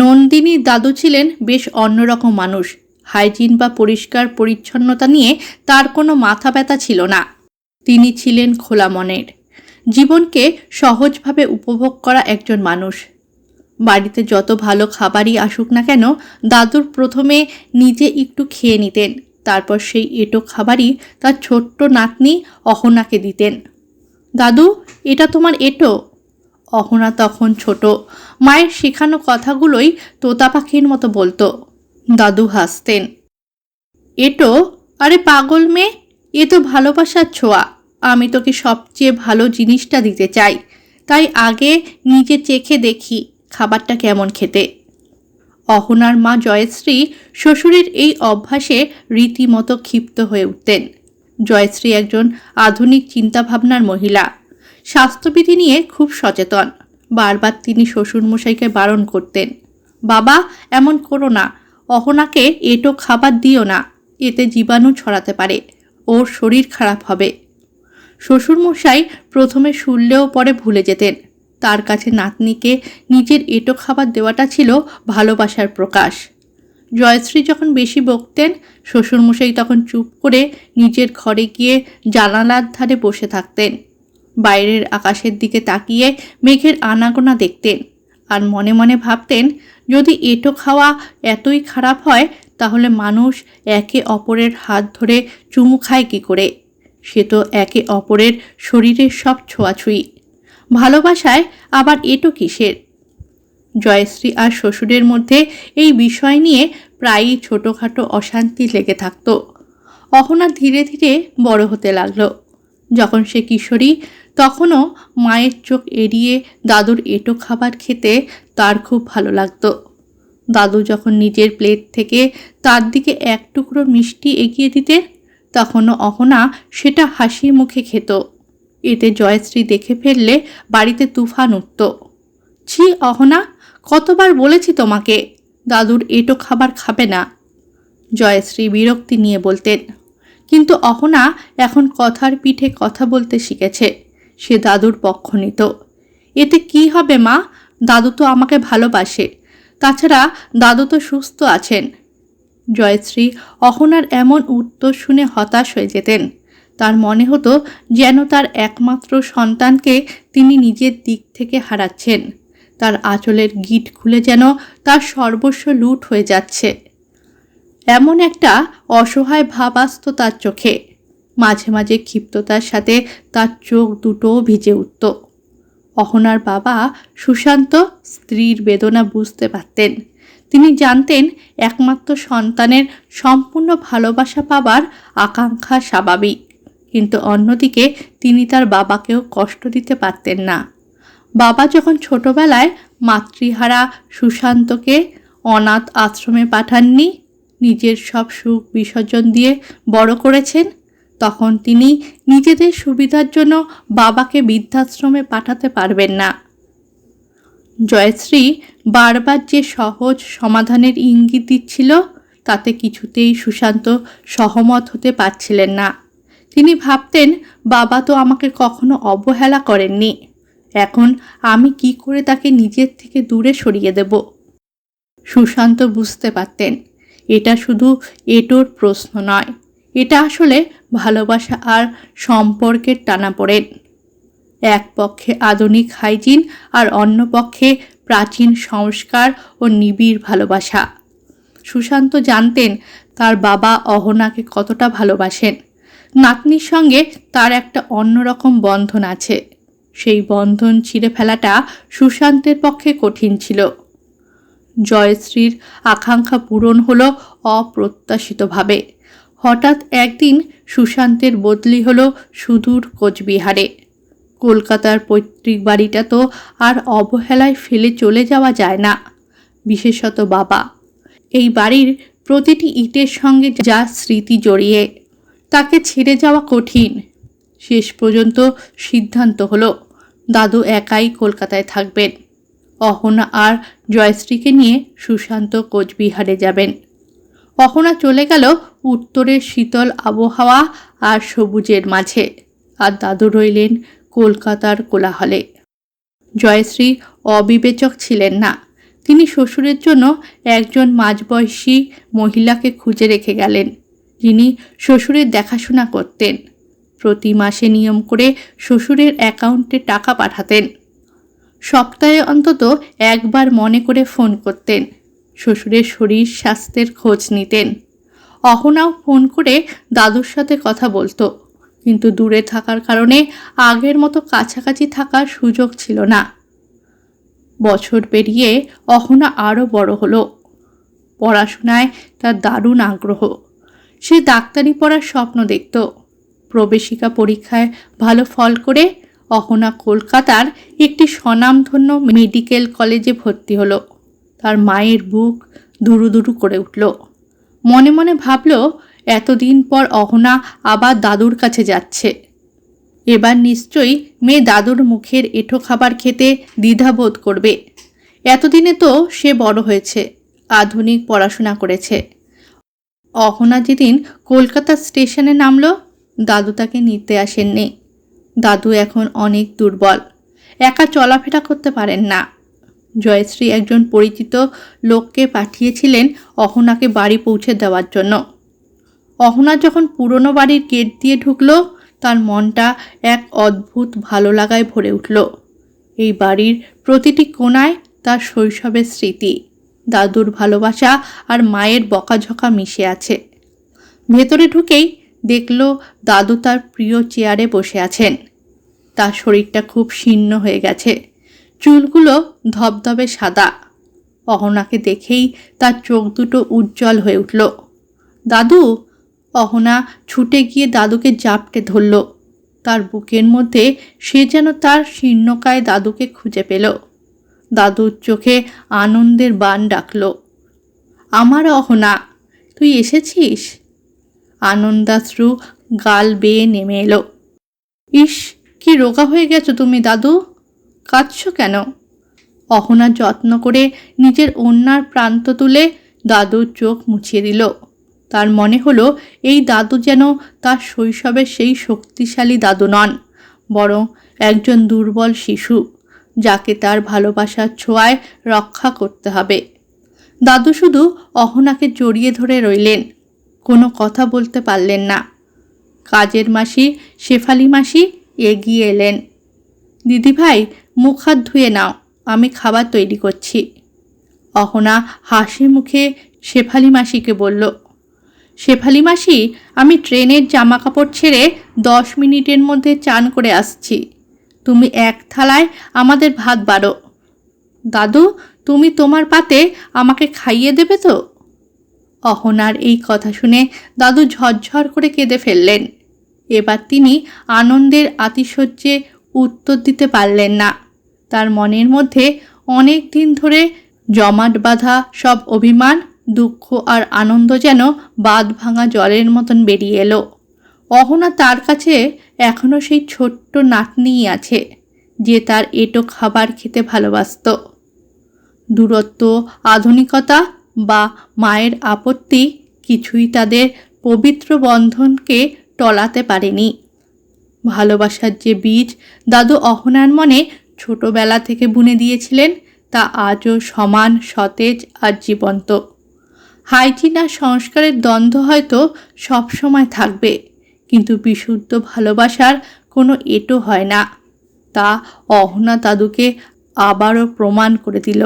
নন্দিনীর দাদু ছিলেন বেশ অন্যরকম মানুষ। হাইজিন বা পরিষ্কার পরিচ্ছন্নতা নিয়ে তার কোনো মাথা ব্যথা ছিল না। তিনি ছিলেন খোলা মনের। জীবনকে সহজভাবে উপভোগ করা একজন মানুষ। বাড়িতে যত ভালো খাবারই আসুক না কেন, দাদুর প্রথমে নিজে একটু খেয়ে নিতেন, তারপর সেই এটো খাবারই তার ছোট্ট নাতনি অহনাকে দিতেন। দাদু, এটা তোমার এটো? অহনা তখন ছোট। মায়ের শেখানো কথাগুলোই তোতা পাখির মতো বলতো। দাদু হাসতেন। এটো? আরে পাগল মেয়ে? এ তো ভালোবাসার ছোঁয়া। আমি তোকে সবচেয়ে ভালো জিনিসটা দিতে চাই। তাই আগে নিজে চেখে দেখি খাবারটা কেমন খেতে। অহনার মা জয়শ্রী শ্বশুরের এই অভ্যাসে রীতিমতো ক্ষিপ্ত হয়ে উঠতেন। জয়শ্রী একজন আধুনিক চিন্তাভাবনার মহিলা। স্বাস্থ্যবিধি নিয়ে খুব সচেতন। বারবার তিনি শ্বশুরমশাইকে বারণ করতেন। বাবা, এমন করো না। অহনাকে এটো খাবার দিও না। এতে জীবাণু ছড়াতে পারে। ওর শরীর খারাপ হবে। শ্বশুরমশাই প্রথমে শুনলেও পরে ভুলে যেতেন। তার কাছে নাতনিকে নিজের এটো খাবার দেওয়াটা ছিল ভালোবাসার প্রকাশ। জয়শ্রী যখন বেশি বকতেন, শ্বশুরমশাই তখন চুপ করে নিজের ঘরে গিয়ে জানালার ধারে বসে থাকতেন। বাইরের আকাশের দিকে তাকিয়ে মেঘের আনাগোনা দেখতেন আর মনে মনে ভাবতেন, যদি এটো খাওয়া এতই খারাপ হয়, তাহলে মানুষ একে অপরের হাত ধরে চুমু খায় কী করে? সে তো একে অপরের শরীরের সব ছোঁয়াছুঁই। ভালোবাসায় আবার এটো কিসের? জয়শ্রী আর শ্বশুরের মধ্যে এই বিষয় নিয়ে প্রায়ই ছোটোখাটো অশান্তি লেগে থাকত। অহনা ধীরে ধীরে বড় হতে লাগল। যখন সে কিশোরী, তখনও মায়ের চোখ এড়িয়ে দাদুর এটো খাবার খেতে তার খুব ভালো লাগতো। দাদু যখন নিজের প্লেট থেকে তার দিকে এক টুকরো মিষ্টি এগিয়ে দিতেন তখনও অহনা সেটা হাসি মুখে খেত। এতে জয়শ্রী দেখে ফেললে বাড়িতে তুফান উঠত। ছি, অহনা, কতবার বলেছি তোমাকে, দাদুর এটো খাবার খাবে না। জয়শ্রী বিরক্তি নিয়ে বলতেন কিন্তু অহনা এখন কথার পিঠে কথা বলতে শিখেছে। সে দাদুর পক্ষ নিত। এতে কি হবে মা? দাদু তো আমাকে ভালোবাসে। তাছাড়া দাদু তো সুস্থ আছেন। জয়শ্রী অহনার এমন উত্তর শুনে হতাশ হয়ে যেতেন। তার মনে হতো যেন তার একমাত্র সন্তানকে তিনি নিজের দিক থেকে হারাচ্ছেন। তার আঁচলের গিট খুলে যেন তার সর্বস্ব লুট হয়ে যাচ্ছে। এমন একটা অসহায় ভাব আসতো তার চোখে। মাঝে মাঝে ক্ষিপ্ততার সাথে তার চোখ দুটোও ভিজে উঠত। অহনার বাবা সুশান্ত স্ত্রীর বেদনা বুঝতে পারতেন। তিনি জানতেন একমাত্র সন্তানের সম্পূর্ণ ভালোবাসা পাবার আকাঙ্ক্ষা স্বাভাবিক। কিন্তু অন্যদিকে তিনি তার বাবাকেও কষ্ট দিতে পারতেন না। বাবা যখন ছোটবেলায় মাতৃহারা সুশান্তকে অনাথ আশ্রমে পাঠাননি নিজের সব সুখ বিসর্জন দিয়ে বড় করেছেন, তখন তিনি নিজেদের সুবিধার জন্য বাবাকে বৃদ্ধাশ্রমে পাঠাতে পারবেন না। জয়শ্রী বারবার যে সহজ সমাধানের ইঙ্গিত দিচ্ছিল, তাতে কিছুতেই সুশান্ত সহমত হতে পারছিলেন না। তিনি ভাবতেন, বাবা তো আমাকে কখনো অবহেলা করেননি। এখন আমি কি করে তাকে নিজের থেকে দূরে সরিয়ে দেব? সুশান্ত বুঝতে পারতেন এটা শুধু এটোর প্রশ্ন নয়। এটা আসলে ভালোবাসা আর সম্পর্কের টানাপোড়েন এক পক্ষে আধুনিক হাইজিন আর অন্য পক্ষে প্রাচীন সংস্কার ও নিবিড় ভালোবাসা। সুশান্ত জানতেন তার বাবা অহনাকে কতটা ভালোবাসেন। নাতনির সঙ্গে তার একটা অন্যরকম বন্ধন আছে। সেই বন্ধন ছিঁড়ে ফেলাটা সুশান্তের পক্ষে কঠিন ছিল। জয়শ্রীর আকাঙ্ক্ষা পূরণ হলো অপ্রত্যাশিতভাবে। হঠাৎ একদিন সুশান্তের বদলি হলো সুদূর কোচবিহারে। কলকাতার পৈতৃক বাড়িটা তো আর অবহেলায় ফেলে চলে যাওয়া যায় না, বিশেষত বাবা। এই বাড়ির প্রতিটি ইটের সঙ্গে যা স্মৃতি জড়িয়ে, তাকে ছেড়ে যাওয়া কঠিন। শেষ পর্যন্ত সিদ্ধান্ত হলো, দাদু একাই কলকাতায় থাকবেন। অহনা আর জয়শ্রীকে নিয়ে সুশান্ত কোচবিহারে যাবেন। অহনা চলে গেল উত্তরের শীতল আবহাওয়া আর সবুজের মাঝে। আর দাদু রইলেন কলকাতার কোলাহলে। জয়শ্রী অবিবেচক ছিলেন না। তিনি শ্বশুরের জন্য একজন মাঝবয়সী মহিলাকে খুঁজে রেখে গেলেন। যিনি শ্বশুরের দেখাশোনা করতেন। প্রতি মাসে নিয়ম করে শ্বশুরের অ্যাকাউন্টে টাকা পাঠাতেন। সপ্তাহে অন্তত একবার মনে করে ফোন করতেন, শ্বশুরের শরীর স্বাস্থ্যের খোঁজ নিতেন। অহনাও ফোন করে দাদুর সাথে কথা বলতো, কিন্তু দূরে থাকার কারণে আগের মতো কাছাকাছি থাকার সুযোগ ছিল না। বছর পেরিয়ে অহনা আরও বড় হলো। পড়াশোনায় তার দারুণ আগ্রহ। সে ডাক্তারি পড়ার স্বপ্ন দেখত। প্রবেশিকা পরীক্ষায় ভালো ফল করে অহনা কলকাতার একটি স্বনামধন্য মেডিকেল কলেজে ভর্তি হলো। তার মায়ের বুক দুরু দুরু করে উঠল। মনে মনে ভাবল, এতদিন পর অহনা আবার দাদুর কাছে যাচ্ছে। এবার নিশ্চয়ই মেয়ে দাদুর মুখের এঁঠো খাবার খেতে দ্বিধাবোধ করবে। এতদিনে তো সে বড় হয়েছে, আধুনিক পড়াশোনা করেছে। অহনা যেদিন কলকাতা স্টেশনে নামলো, দাদু তাকে নিতে আসেননি। দাদু এখন অনেক দুর্বল। একা চলাফেরা করতে পারেন না। জয়শ্রী একজন পরিচিত লোককে পাঠিয়েছিলেন অহনাকে বাড়ি পৌঁছে দেওয়ার জন্য। অহনা যখন পুরনো বাড়ির গেট দিয়ে ঢুকলো, তার মনটা এক অদ্ভুত ভালো লাগায় ভরে উঠল। এই বাড়ির প্রতিটি কোণায় তার শৈশবের স্মৃতি। দাদুর ভালোবাসা আর মায়ের বকাঝকা মিশে আছে। ভেতরে ঢুকেই দেখল দাদু তার প্রিয় চেয়ারে বসে আছেন। তার শরীরটা খুব শীর্ণ হয়ে গেছে। চুলগুলো ধবধবে সাদা। অহনাকে দেখেই তার চোখ দুটো উজ্জ্বল হয়ে উঠল। দাদু, অহনা ছুটে গিয়ে দাদুকে জাপটে ধরল। তার বুকের মধ্যে সে যেন তার শীর্ণকায় দাদুকে খুঁজে পেল। দাদুর চোখে আনন্দের বান ডাকল। আমার অহনা, তুই এসেছিস? আনন্দাশ্রু গাল বেয়ে নেমে এলো। ইস, কি রোগা হয়ে গেছো তুমি দাদু? কাঁদছ কেন? অহনা যত্ন করে নিজের অন্যার প্রান্ত তুলে দাদুর চোখ মুছিয়ে দিল। তার মনে হলো এই দাদু যেন তার শৈশবের সেই শক্তিশালী দাদু নন, বরং একজন দুর্বল শিশু, যাকে তার ভালোবাসার ছোঁয়ায় রক্ষা করতে হবে। দাদু শুধু অহনাকে জড়িয়ে ধরে রইলেন। কোনো কথা বলতে পারলেন না। কাজের মাসি, শেফালি মাসি এগিয়ে এলেন। দিদিভাই, মুখ হাত ধুয়ে নাও, আমি খাবার তৈরি করছি। অহনা হাসি মুখে শেফালি মাসিকে বলল, শেফালি মাসি, আমি ট্রেনের জামা কাপড় ছেড়ে দশ মিনিটের মধ্যে চান করে আসছি। তুমি এক থালায় আমাদের ভাত বাড়ো। দাদু, তুমি তোমার পাতে আমাকে খাইয়ে দেবে তো? অহনার এই কথা শুনে দাদু ঝরঝর করে কেঁদে ফেললেন। এবার তিনি আনন্দের আতিশয্যে উত্তর দিতে পারলেন না। তার মনের মধ্যে অনেক দিন ধরে জমাট বাঁধা সব অভিমান, দুঃখ আর আনন্দ যেন বাঁধ ভাঙা জলের মতন বেরিয়ে এলো। অহনা তার কাছে এখনও সেই ছোট্ট নাতনিই আছে, যে তার এটো খাবার খেতে ভালোবাসত। দূরত্ব, আধুনিকতা বা মায়ের আপত্তি কিছুই তাদের পবিত্র বন্ধনকে টলাতে পারেনি। ভালোবাসার যে বীজ দাদু অহনার মনে ছোটবেলা থেকে বুনে দিয়েছিলেন, তা আজও সমান, সতেজ আর জীবন্ত। হাইজিন আর সংস্কারের দ্বন্দ্ব হয়তো সবসময় থাকবে, কিন্তু বিশুদ্ধ ভালোবাসার কোনো এটো হয় না। তা অহনা দাদুকে আবারও প্রমাণ করে দিল।